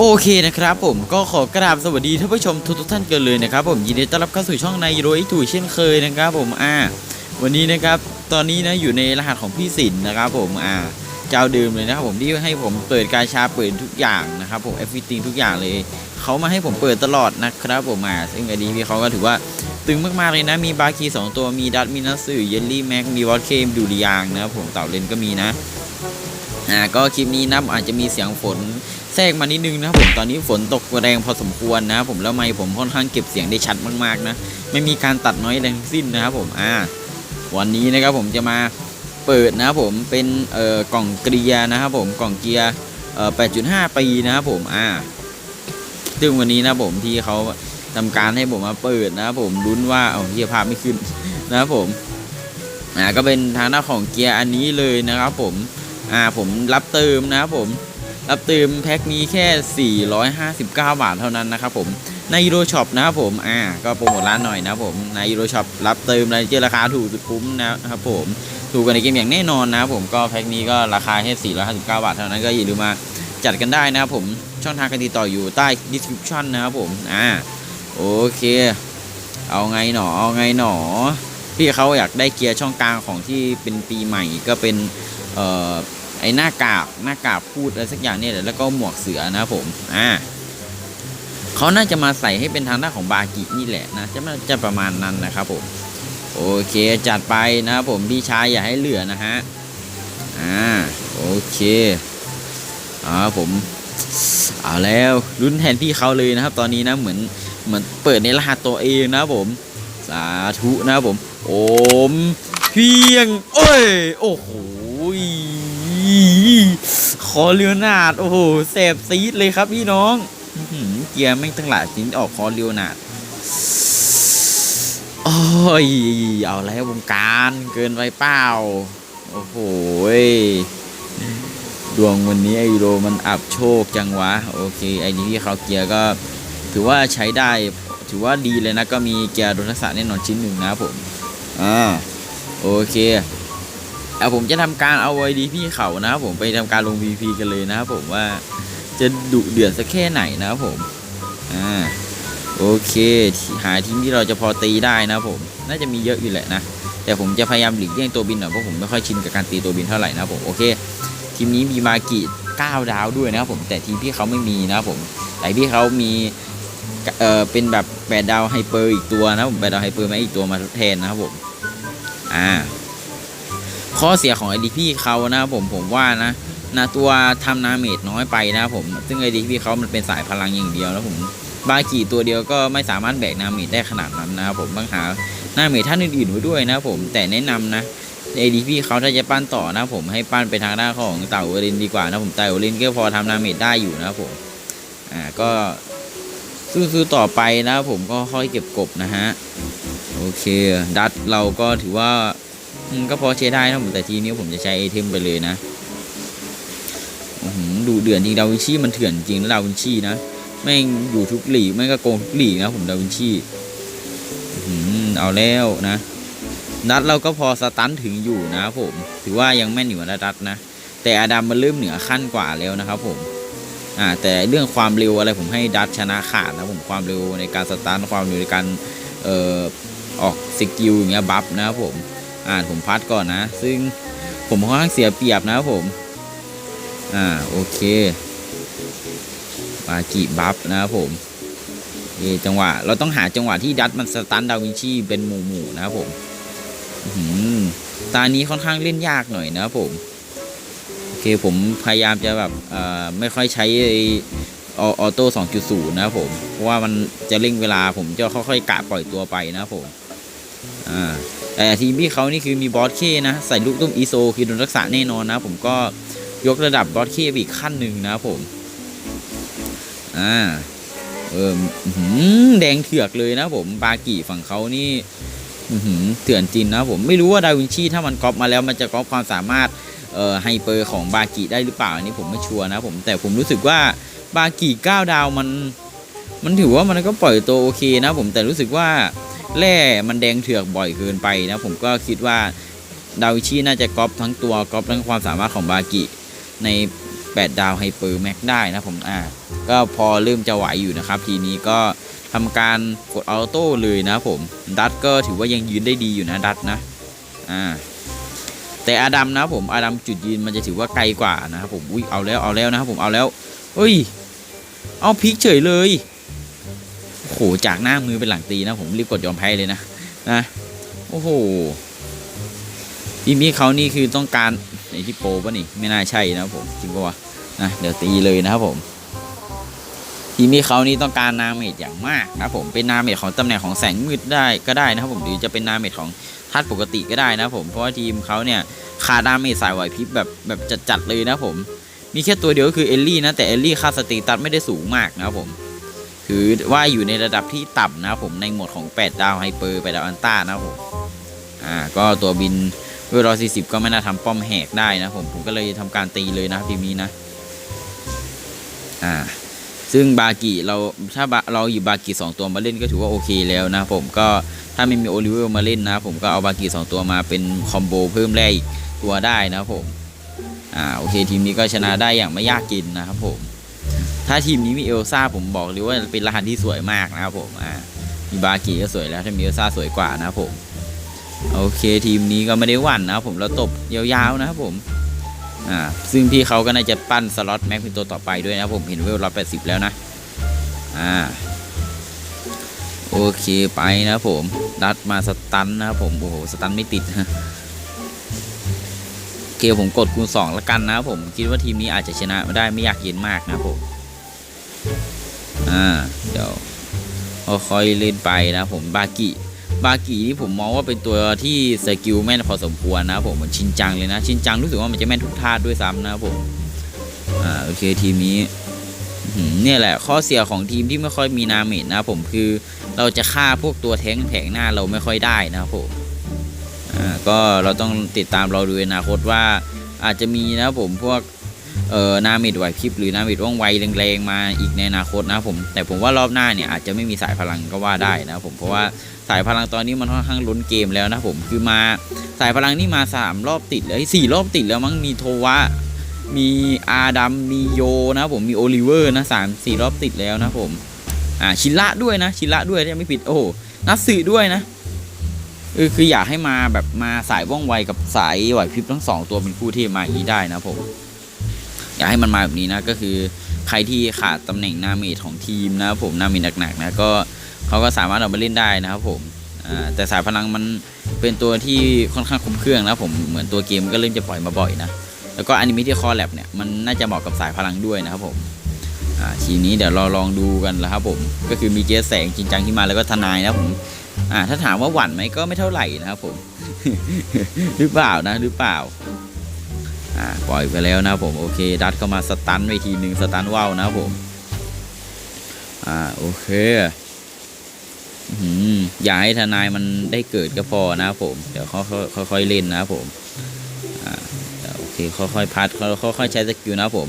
โอเคนะครับผมก็ขอกราบสวัสดีท่านผู้ชมทุกทุกท่านกันเลยนะครับผมยินดีต้อนรับเข้าสู่ช่องในโรยถูเช่นเคยนะครับผมอ่าวันนี้นะครับตอนนี้นะอยู่ในรหัสของพี่สินนะครับผมอ่าเจ้าเดิมเลยนะครับผมที่ให้ผมเปิดการชาเปิดทุกอย่างนะครับผม everything ทุกอย่างเลยเขามาให้ผมเปิดตลอดนะครับผมอ่าซึ่งไอดีพี่เขาก็ถือว่าตึงมากๆเลยนะมีบาคีสองตัวมีดัตมีนัสสือเยลลี่แม็กมีวอตเคมดูริยางนะครับผมเต่าเลนก็มีนะอ่าก็คลิปนี้นะอาจจะมีเสียงฝน แทรกมานิดนึงนะครับผมตอนนี้ฝนตกแรงพอสมควรนะครับผมแล้วไมค์ผมค่อนข้างเก็บเสียงได้ชัดมากๆนะไม่มีการตัดน้อยแรงทั้งสิ้นนะครับผมอ่าวันนี้นะครับผมจะมาเปิดนะครับผมเป็นเอ่อกล่องเกียร์นะครับผมกล่องเกียร์เอ่อ8.5 ปีนะครับผมอ่าซึ่งวันนี้นะผมที่เขาทำการให้ผมมาเปิดนะครับผมลุ้นว่าเอาเฮียภาพไม่ขึ้นนะครับผมอ่าก็เป็นทางหน้าของเกียร์อันนี้เลยนะครับผมอ่าผมรับเติมนะครับผม รับเติมแพ็คนี้แค่ 459 บาทเท่านั้นนะครับผมในยูโรช็อปนะครับผม อ่า ก็โปรโมทร้านหน่อยนะครับผม ในยูโรช็อปรับเติมในเจอราคาถูกสุดคุ้มนะครับผม ถูกกันในเกมอย่างแน่นอนนะครับผม ก็แพ็คนี้ก็ราคาแค่ 459 บาทเท่านั้นก็อย่าลืมมาจัดกันได้นะครับผม ช่องทางการติดต่ออยู่ใต้ description นะครับผม อ่า โอเค เอาไงหนอ เอาไงหนอ พี่เขาอยากได้เกียร์ช่องกลางของที่เป็นปีใหม่ก็เป็น เอ่อ อ้หน้ากากหน้ากากพูดอะไรสักอย่างเนี่ยแล้วก็หมวกเสือนะครับผมอ่าเขาน่าจะมาใส่ให้เป็นทางด้านของบากินี่แหละนะจะมาจะประมาณนั้นนะครับผมโอเคจัดไปนะครับผมพี่ชายอย่าให้เหลือนะฮะอ่าโอเคอ่าผมเอาแล้วลุ้นแทนพี่เขาเลยนะครับ ตอนนี้นะเหมือนเหมือนเปิดในรหัสตัวเองนะผมสาธุนะครับผมโอมเพียงโอ้ยโอ้โห คอเลียวนาด โอ้โหแสบซีดเลยครับพี่น้องเกียร์แม่งตั้งหลายชิ้นออกคอเลียวนาดโอ้ยเอาแล้ววงการเกินไปเปล่าโอ้โหยดวงวันนี้ไอโรมันอับโชคจังวะ โอเค ไอนี่ที่เขาเกียร์ก็ถือว่าใช้ได้ถือว่าดีเลยนะ ก็มีเกียร์โดนทักษะแน่นอนชิ้นหนึ่งนะผมอ่าโอเค เอาผมจะทำการเอาไว้ดีพี่เขานะครับผมไปทำการลง VP กันเลยนะครับผมว่าจะดุเดือดสักแค่ไหนนะครับผมอ่าโอเค หาทีมที่เราจะพอตีได้นะครับผม น่าจะมีเยอะอยู่แหละนะแต่ผมจะพยายามหลีกเลี่ยงตัวบินหน่อยเพราะผมไม่ค่อยชินกับการตีตัวบินเท่าไหร่นะครับผมโอเคทีมนี้มีมากิ9ดาวด้วยนะครับผมแต่ทีมพี่เขาไม่มีนะครับผมแต่พี่เขามีเอ่อเป็นแบบแปดดาวไฮเปอร์อีกตัวนะครับผมแปดดาวไฮเปอร์มาอีกตัวมาทดแทนนะครับผมอ่า ข้อเสียของไอดีพี่เขานะผมผมว่านะนะตัวทำนาเมดน้อยไปนะผม ซึ่งไอดีพี่เขามันเป็นสายพลังอย่างเดียวแล้วผมบากีตัวเดียวก็ไม่สามารถแบกนาเมดได้ขนาดนั้นนะครับผมต้องหานาเมดท่านอื่นๆไว้ด้วยนะผมแต่แนะนำนะไอดีพี่เขาถ้าจะปั้นต่อนะผมให้ปั้นไปทางด้านของเต่าโอรินดีกว่านะผมเต่าโอรินก็พอทำนาเมดได้อยู่นะผมอ่าก็สู้ๆต่อไปนะผมก็ค่อยเก็บกบนะฮะโอเค ดัตเราก็ถือว่า ก็พอใช้ได้นะผมแต่ทีนี้ผมจะใช้ไอเทมไปเลยนะดูเดือนจริงดาวินชีมันเถื่อนจริงแล้วดาวินชีนะแม่งอยู่ทุกหลีกแม่งก็โกงทุกหลีกนะผมดาวินชีอื้อหือเอาแล้วนะ นัดเราก็พอสตันถึงอยู่นะผม ถือว่ายังแม่นอยู่นะดัดนะ แต่อาดัมมันเริ่มเหนือขั้นกว่าแล้วนะครับผมอ่าแต่เรื่องความเร็วอะไรผมให้ดัดชนะขาดนะผมความเร็วในการสตันความเร็วในการเอ่อออกสกิลอย่างเงี้ยบัฟนะครับผม อ่าผมพัดก่อนนะ ซึ่งผมค่อนข้างเสียเปรียบนะครับผม อ่าโอเคมากีบัฟนะครับผมเอจังหวะ เราต้องหาจังหวะที่ดัดมันสตันดาวินชีเป็นหมู่หมู่ๆนะครับผมอื้อหือตานี้ค่อนข้างเล่นยากหน่อยนะครับผมโอเคผมพยายามจะแบบอ่ไม่ค่อยใช้ไอ้อออโต้2.0นะครับผม เพราะว่ามันจะเร่งเวลาผมจะค่อยๆกะปล่อยตัวไปนะครับผม อ่าแต่ทีมพี่เขานี่คือมีบอสเคนะ ใส่ลูกตุ้มอีโซคือโดนรักษาแน่นอนนะ ผมก็ยกระดับบอสเคไปอีกขั้นหนึ่งนะผม อ่า เออหือแดงเถือกเลยนะผมบากิฝั่งเขานี่หือเถื่อนจริงนะผมไม่รู้ว่าดาวินชีถ้ามันก๊อปมาแล้วมันจะก๊อปความสามารถเอ่อไฮเปอร์ของบากิได้หรือเปล่าอันนี้ผมไม่ชัวร์นะผมแต่ผมรู้สึกว่าบากิ9ดาวมัน มันถือว่ามันก็ปล่อยตัวโอเคนะผมแต่รู้สึกว่า แร่มันแดงเถือกบ่อยเกินไปนะผมก็คิดว่าดาวิชีน่าจะก๊อปทั้งตัวก๊อปทั้งความสามารถของบากิใน 8 ดาวไฮเปอร์แม็กได้นะผมอ่าก็พอเริ่มจะไหวอยู่นะครับ ทีนี้ก็ทำการกดออโต้เลยนะผมดัตก็ถือว่ายังยืนได้ดีอยู่นะดัตนะอ่าแต่อาดัมนะผมอาดัมจุดยืนมันจะถือว่าไกลกว่านะครับผมอุ้ยเอาแล้วเอาแล้วนะครับผมเอาแล้วเฮ้ย เอาพิกเฉยเลย โอ้โหจากหน้ามือเป็นหลังตีนะ ผมรีบกดยอมแพ้เลยนะนะโอ้โหทีมพี่เขานี่คือต้องการไอที่โปปะนี่ไม่น่าใช่นะผมจริงปะวะนะเดี๋ยวตีเลยนะครับผม ทีมพี่เขานี่ต้องการนาเมจอย่างมากนะผมเป็นนาเมจของตำแหน่งของแสงมืดได้ก็ได้นะครับผมหรือจะเป็นนาเมจของทัดปกติก็ได้นะผมเพราะว่าทีมเขาเนี่ยขาดนาเมจสายไหวพริบแบบแบบจัดๆเลยนะผม มีแค่ตัวเดียวก็คือเอลลี่นะแต่เอลลี่ค่าสเตตัสไม่ได้สูงมากนะครับผม ถือว่าอยู่ในระดับที่ต่ำนะครับผมในโหมดของ 8 ดาวไฮเปอร์8ดาวอันต้านะครับผมอ่าก็ตัวบินเวลสี่สิบก็ไม่น่าทำป้อมแหกได้นะผมผมก็เลยทำการตีเลยนะทีมนี้นะอ่าซึ่งบากิเราถ้าเราหยิบบากิสองตัวมาเล่นก็ถือว่าโอเคแล้วนะผมก็ถ้าไม่มีโอลิเวอร์มาเล่นนะผมก็เอาบากิสองตัวมาเป็นคอมโบเพิ่มแรกตัวได้นะผมอ่าโอเคทีมนี้ก็ชนะได้อย่างไม่ยากกินนะครับผม ถ้าทีมนี้มีเอลซ่าผมบอกเลยว่าเป็นรหัสที่สวยมากนะครับผมอ่ามีบากิก็สวยแล้วถ้ามีเอลซ่าสวยกว่านะครับผมโอเคทีมนี้ก็ไม่ได้หวั่นนะครับผมแล้วตบยาวๆนะครับผมอ่าซึ่งพี่เขาก็น่าจะปั้นสล็อตแม็กเป็นตัวต่อไปด้วยนะครับผมเห็นเวลร้อยแปดสิบแล้วนะอ่าโอเคไปนะครับผมดัดมาสตันนะครับผมโอ้โหสตันไม่ติดฮะเกมผมกดคูณ2แล้วกันนะครับผมคิดว่าทีมนี้อาจจะชนะไม่ได้ไม่อยากเย็นมากนะครับผม อ่าเดี๋ยวค่อยเล่นไปนะผมบากิบากินี่ผมมองว่าเป็นตัวที่สกิลแม่นพอสมควรนะผมมันชินจังเลยนะชินจังรู้สึกว่ามันจะแม่นทุกท่าด้วยซ้ำนะผมอ่าโอเคทีมนี้เนี่ยแหละข้อเสียของทีมที่ไม่ค่อยมีนาเมจนะผมคือเราจะฆ่าพวกตัวแทงแผงหน้าเราไม่ค่อยได้นะผมอ่าก็เราต้องติดตามเราดูอนาคตว่าอาจจะมีนะผมพวก เอ่อนามิดไหวพริบหรือนามิดว่องไวแรงๆมาอีกในอนาคตนะผมแต่ผมว่ารอบหน้าเนี่ยอาจจะไม่มีสายพลังก็ว่าได้นะผมเพราะว่าสายพลังตอนนี้มันค่อนข้างลุ้นเกมแล้วนะผมคือมาสายพลังนี่มาสามรอบติดเลยสี่รอบติดแล้วมั้งมีโทวะมีอาดัมมีโยนะผมมีโอลิเวอร์นะสามสี่รอบติดแล้วนะผมอ่าชิระด้วยนะ ชิระด้วยถ้าไม่ผิดโอ้นัสสึด้วยนะเออคืออยากให้มาแบบมาสายว่องไวกับสายไหวพริบทั้งสองตัวเป็นคู่ที่มาอย่างนี้ได้นะผม อยากให้มันมาแบบนี้นะก็คือใครที่ขาดตำแหน่งหนาเมจของทีมนะผมหนาเมจหนักๆนะก็เขาก็สามารถเอามาเล่นได้นะครับผมแต่สายพลังมันเป็นตัวที่ค่อนข้างคมเครื่องนะผมเหมือนตัวเกมก็เริ่มจะปล่อยมาบ่อยนะแล้วก็อนิเมะที่คอแลบเนี่ยมันน่าจะเหมาะกับสายพลังด้วยนะครับผมทีนี้เดี๋ยวเราลองดูกันแล้วครับผมก็คือมีเจสแสงจริงจังที่มาแล้วก็ทนายนะผมถ้าถามว่าหวั่นไหมก็ไม่เท่าไหร่นะครับผมหรือเปล่านะหรือเปล่า อ่าปล่อยไปแล้วนะผมโอเค ดัดเข้ามาสตันไปทีหนึ่งสตันว่าวนะผมอ่าโอเคอือย่าให้ทนายมันได้เกิดก็พอนะผม เดี๋ยวค่อยๆค่อยๆเล่นนะผมอ่าเดี๋ยวโอเคค่อยๆพัดค่อยๆใช้สกิลนะผม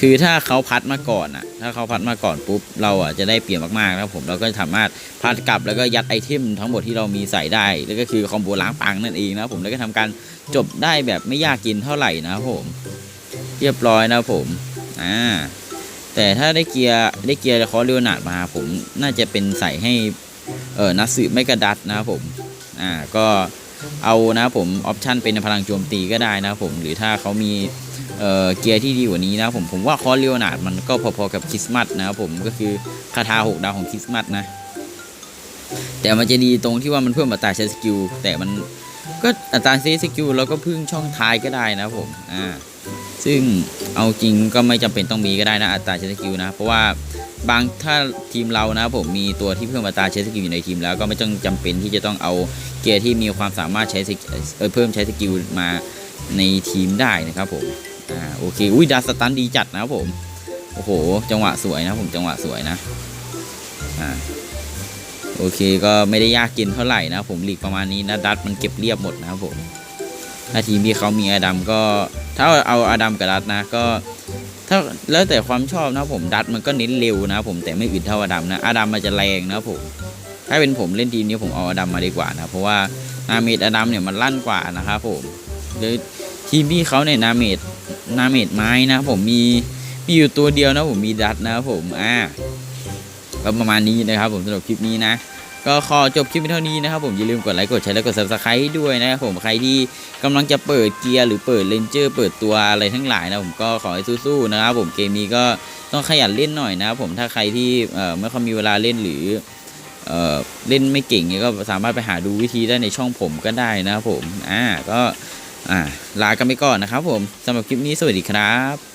คือถ้าเขาพัดมาก่อนอะ ถ้าเขาพัดมาก่อนปุ๊บเราอะจะได้เปรียบมากๆนะครับผมเราก็สามารถพัดกลับแล้วก็ยัดไอเทมทั้งหมดที่เรามีใส่ได้แล้วก็คือคอมโบล้างปังนั่นเองนะครับผมแล้วก็ทำการจบได้แบบไม่ยากกินเท่าไหร่นะครับผมเรียบร้อยนะครับผมอ่าแต่ถ้าได้เกียร์ได้เกียร์คอเรียวนาดมาผมน่าจะเป็นใส่ให้เออนัสสึไม่กระดัดนะครับผมอ่าก็ เอานะผมออปชันเป็นพลังโจมตีก็ได้นะผมหรือถ้าเขามีเเกียร์ที่ดีกว่านี้นะผมผมว่าคอร์เรียวนาดมันก็พอๆกับคริสต์มาสนะครับผมก็คือคาถาหกดาวของคริสต์มาสนะแต่มันจะดีตรงที่ว่ามันเพิ่มอัตราใช้สกิลแต่มันก็อัตราใช้สกิลเราก็พึ่งช่องท้ายก็ได้นะผมอ่าซึ่งเอาจริงก็ไม่จำเป็นต้องมีก็ได้นะอัตราใช้สกิลนะเพราะว่า บางถ้าทีมเรานะผมมีตัวที่เพิ่มอัตราใช้สกิลอยู่ในทีมแล้วก็ไม่ต้องจำเป็นที่จะต้องเอาเกียร์ที่มีความสามารถใช้สกิลเออเพิ่มใช้สกิลมาในทีมได้นะครับผมอ่าโอเคอุ้ยดาสตันดีจัดนะครับผมโอ้โห จังหวะสวยนะผมจังหวะสวยนะอ่าโอเคก็ไม่ได้ยากกินเท่าไหร่นะผมหลีกประมาณนี้นะดัตมันเก็บเรียบหมดนะครับผมถ้าทีมที่เขามีอดัมก็ถ้าเอาอดัมกับดัตนะก็ ถ้าแล้วแต่ความชอบนะผมดัตมันก็เน้นเร็วนะผมแต่ไม่อึดเท่าอดัมนะอดัมมันจะแรงนะผมถ้าเป็นผมเล่นทีมนี้ผมเอาอดัมมาดีกว่านะเพราะว่านาเมดอดัมเนี่ยมันลั่นกว่านะครับผมหรือทีมพี่เขาเนี่ยนาเมดนาเมดไม้นะผมมีมีอยู่ตัวเดียวนะผมมีดัตนะผมอ่าก็ประมาณนี้นะครับผมสำหรับคลิปนี้นะ ก็ขอจบคลิปเพียงเท่านี้นะครับผมอย่าลืมกดไลค์กดแชร์และกด subscribe ด้วยนะครับผมใครที่กำลังจะเปิดเกียร์หรือเปิดเลนเจอร์เปิดตัวอะไรทั้งหลายนะผมก็ขอให้สู้ๆนะครับผมเกมนี้ก็ต้องขยันเล่นหน่อยนะครับผมถ้าใครที่เอ่อไม่ค่อยมีเวลาเล่นหรือเอ่อเล่นไม่เก่งก็สามารถไปหาดูวิธีได้ในช่องผมก็ได้นะครับผมอ่าก็อ่าลากันไปก่อนนะครับผมสำหรับคลิปนี้สวัสดีครับ